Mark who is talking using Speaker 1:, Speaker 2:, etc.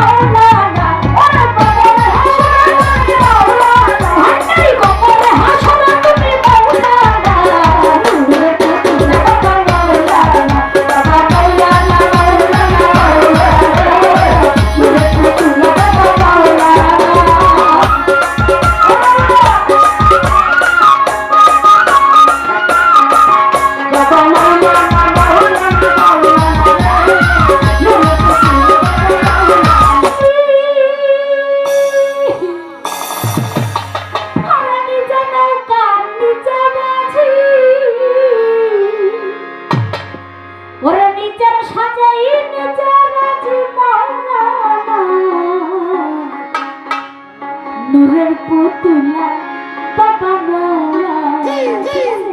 Speaker 1: Oh, my God. নুরের পুতুলা বাবা মৌলা